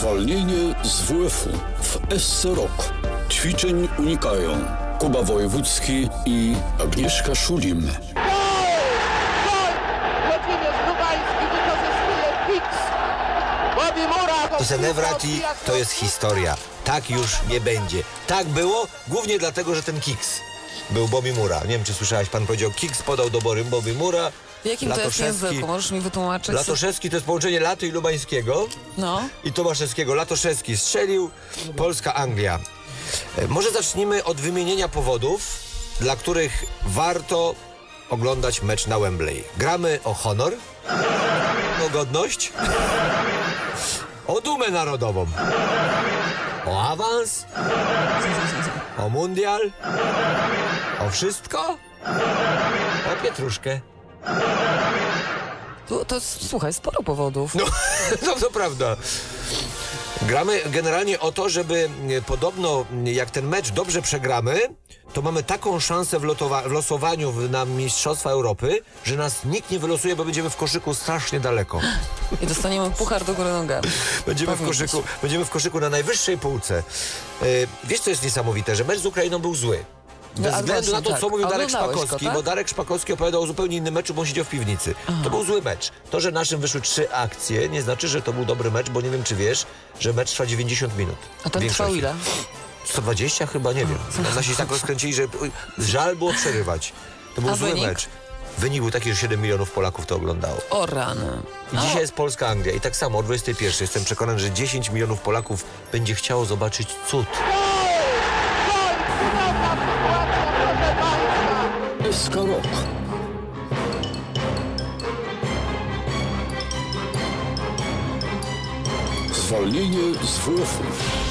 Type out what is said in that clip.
Zwolnienie z WF-u w SC Rok. Ćwiczeń unikają Kuba Wojewódzki i Agnieszka Szulim. To Senevrati to jest historia. Tak już nie będzie. Tak było głównie dlatego, że ten Kiks był Bobby Mura. Nie wiem, czy słyszałeś, pan powiedział Kiks podał do Bory Bobby Mura. W jakim to jest języku? Możesz mi wytłumaczyć? Latoszewski to jest połączenie Laty i Lubańskiego No. i Tomaszewskiego. Latoszewski strzelił, Polska, Anglia. E, Może zacznijmy od wymienienia powodów, dla których warto oglądać mecz na Wembley. Gramy o honor, o godność, o dumę narodową, o awans, o mundial, o wszystko, o pietruszkę. To, to słuchaj, sporo powodów. No, no to prawda. Gramy generalnie o to, żeby e, podobno e, jak ten mecz dobrze przegramy, to mamy taką szansę w, w losowaniu na Mistrzostwa Europy, że nas nikt nie wylosuje, bo będziemy w koszyku strasznie daleko. I dostaniemy puchar do góry nogami. Będziemy w koszyku, będziemy w koszyku na najwyższej półce. E, wiesz, co jest niesamowite? Że mecz z Ukrainą był zły. Bez No, względu na to, co tak. mówił Darek Oglądałeś go, Szpakowski, tak? bo Darek Szpakowski opowiadał o zupełnie innym meczu, bo on siedział w piwnicy. To był zły mecz. To, że naszym wyszły trzy akcje, nie znaczy, że to był dobry mecz, bo nie wiem, czy wiesz, że mecz trwa 90 minut. A ten trwał ile? 120 chyba, nie wiem. Nasi się tak rozkręcili, że żal było przerywać. To był A zły wynik? mecz. Wynik był taki, że 7 milionów Polaków to oglądało. O rany. I dzisiaj jest Polska-Anglia i tak samo o 21 jestem przekonany, że 10 milionów Polaków będzie chciało zobaczyć cud. Gol! Cudowna sytuacja, proszę Państwa. SK Rok. Zwolnienie z WF-u